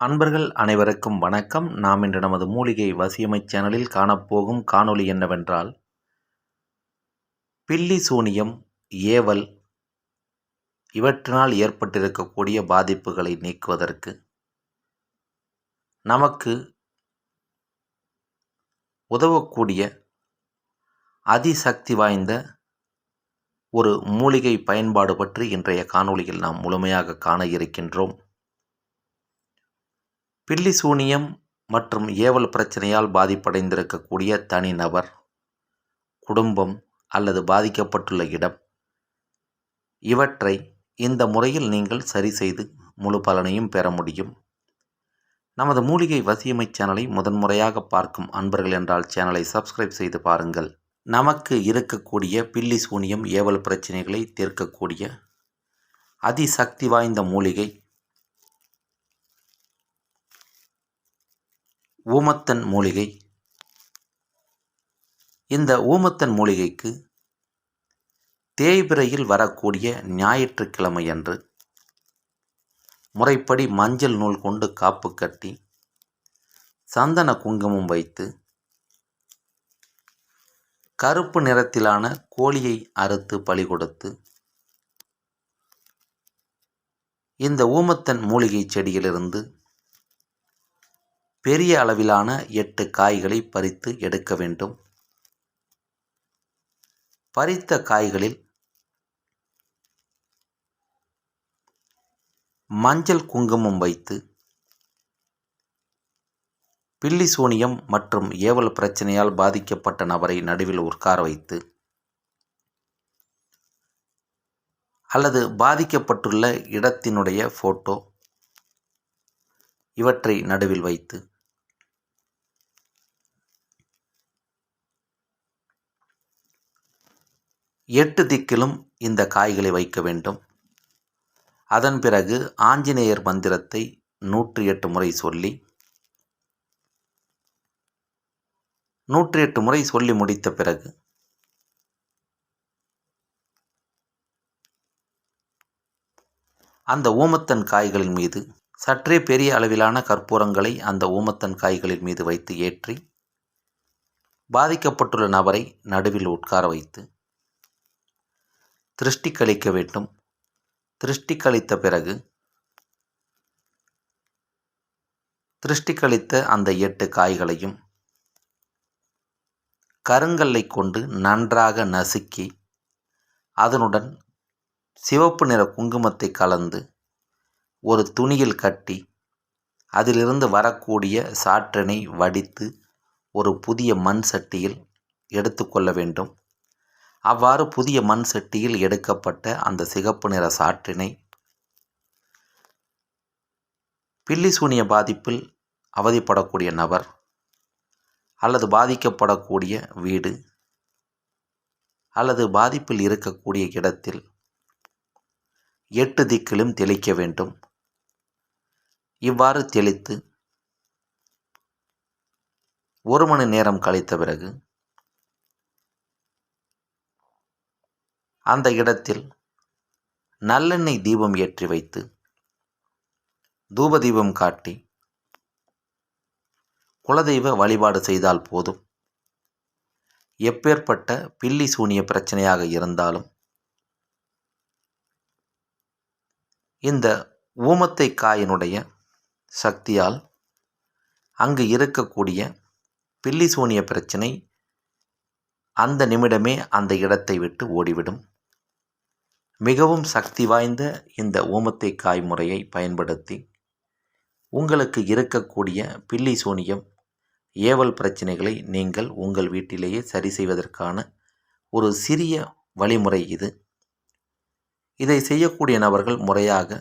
அன்பர்கள் அனைவருக்கும் வணக்கம். நாம் இன்று நமது மூலிகை வசியமை சேனலில் காணப்போகும் காணொளி என்னவென்றால் பில்லி சூனியம் ஏவல் இவற்றினால் ஏற்பட்டிருக்கக்கூடிய பாதிப்புகளை நீக்குவதற்கு நமக்கு உதவக்கூடிய அதிசக்தி வாய்ந்த ஒரு மூலிகை பயன்பாடு பற்றி இன்றைய காணொளியில் நாம் முழுமையாக காண இருக்கின்றோம். பில்லி சூனியம் மற்றும் ஏவல் பிரச்சனையால் பாதிப்படைந்திருக்கக்கூடிய தனிநபர் குடும்பம் அல்லது பாதிக்கப்பட்டுள்ள இடம். இவற்றை இந்த முறையில் நீங்கள் சரி செய்து முழு பலனையும் பெற முடியும். நமது மூலிகை வசியமை சேனலை முதன்முறையாக பார்க்கும் அன்பர்கள் என்றால் சேனலை சப்ஸ்கிரைப் செய்து பாருங்கள். நமக்கு இருக்கக்கூடிய பில்லி சூனியம் ஏவல் பிரச்சனைகளை தீர்க்கக்கூடிய அதிசக்தி வாய்ந்த மூலிகை ஊமத்தன் மூலிகை. இந்த ஊமத்தன் மூலிகைக்கு தேய்பிரையில் வரக்கூடிய ஞாயிற்றுக்கிழமையன்று முறைப்படி மஞ்சள் நூல் கொண்டு காப்பு கட்டி சந்தன குங்குமம் வைத்து கருப்பு நிறத்திலான கோழியை அறுத்து பலி கொடுத்து இந்த ஊமத்தன் மூலிகை செடியிலிருந்து பெரிய அளவிலான எட்டு காய்களை பறித்து எடுக்க வேண்டும். பறித்த காய்களில் மஞ்சள் குங்குமம் வைத்து பில்லி சூனியம் மற்றும் ஏவல் பிரச்சனையால் பாதிக்கப்பட்ட நபரை நடுவில் உட்கார வைத்து அல்லது பாதிக்கப்பட்டுள்ள இடத்தினுடைய ஃபோட்டோ இவற்றை நடுவில் வைத்து எட்டு திக்கிலும் இந்த காய்களை வைக்க வேண்டும். அதன் பிறகு ஆஞ்சநேயர் மந்திரத்தை நூற்றி எட்டு முறை சொல்லி நூற்றி எட்டு முறை சொல்லி முடித்த பிறகு அந்த ஊமத்தன் காய்களின் மீது சற்றே பெரிய அளவிலான கற்பூரங்களை அந்த ஊமத்தன் காய்களின் மீது வைத்து ஏற்றி பாதிக்கப்பட்டுள்ள நபரை நடுவில் உட்கார வைத்து திருஷ்டி கழிக்க வேண்டும். திருஷ்டி கழித்த பிறகு திருஷ்டி கழித்த அந்த எட்டு காய்களையும் கருங்கல்லை கொண்டு நன்றாக நசுக்கி அதனுடன் சிவப்பு நிற குங்குமத்தை கலந்து ஒரு துணியில் கட்டி அதிலிருந்து வரக்கூடிய சாற்றினை வடித்து ஒரு புதிய மண் சட்டியில் எடுத்துக்கொள்ள வேண்டும். அவ்வாறு புதிய மண் சட்டியில் எடுக்கப்பட்ட அந்த சிகப்பு நிற சாற்றினை பில்லிசூனிய பாதிப்பில் அவதிப்படக்கூடிய நபர் அல்லது பாதிக்கப்படக்கூடிய வீடு அல்லது பாதிப்பில் இருக்கக்கூடிய இடத்தில் எட்டு திக்கிலும் தெளிக்க வேண்டும். இவ்வாறு தெளித்து ஒரு மணி நேரம் கழித்த பிறகு அந்த இடத்தில் நல்லெண்ணெய் தீபம் ஏற்றி வைத்து தூப தீபம் காட்டி குலதெய்வ வழிபாடு செய்தால் போதும். எப்பேற்பட்ட பில்லி சூனிய பிரச்சனையாக இருந்தாலும் இந்த ஊமத்தை காயினுடைய சக்தியால் அங்கு இருக்கக்கூடிய பில்லி சூனிய பிரச்சனை அந்த நிமிடமே அந்த இடத்தை விட்டு ஓடிவிடும். மிகவும் சக்தி வாய்ந்த இந்த ஊமத்தை காய் முறையை பயன்படுத்தி உங்களுக்கு இருக்கக்கூடிய பில்லி சூனியம் ஏவல் பிரச்சனைகளை நீங்கள் உங்கள் வீட்டிலேயே சரி செய்வதற்கான ஒரு சிறிய வழிமுறை இது. இதை செய்யக்கூடிய நபர்கள் முறையாக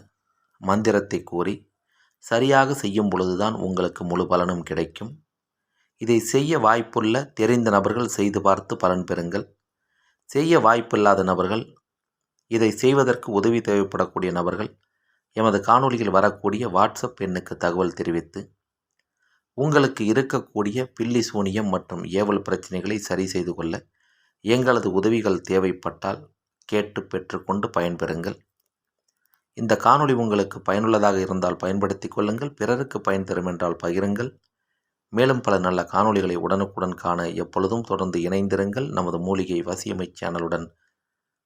மந்திரத்தை கூறி சரியாக செய்யும் பொழுதுதான் உங்களுக்கு முழு பலனும் கிடைக்கும். இதை செய்ய வாய்ப்புள்ள தெரிந்த நபர்கள் செய்து பார்த்து பலன் பெறுங்கள். செய்ய வாய்ப்பில்லாத நபர்கள் இதை செய்வதற்கு உதவி தேவைப்படக்கூடிய நபர்கள் எமது காணொலியில் வரக்கூடிய வாட்ஸ்அப் எண்ணுக்கு தகவல் தெரிவித்து உங்களுக்கு இருக்கக்கூடிய பில்லி சூனியம் மற்றும் ஏவல் பிரச்சனைகளை சரி செய்து கொள்ள எங்களது உதவிகள் தேவைப்பட்டால் கேட்டு பெற்றுக்கொண்டு பயன்பெறுங்கள். இந்த காணொளி உங்களுக்கு பயனுள்ளதாக இருந்தால் பயன்படுத்திக் கொள்ளுங்கள் பிறருக்கு பயன் தரும் என்றால் பகிருங்கள். மேலும் பல நல்ல காணொளிகளை உடனுக்குடன் காண எப்பொழுதும் தொடர்ந்து இணைந்திருங்கள். நமது மூலிகை வசியமை சேனலுடன்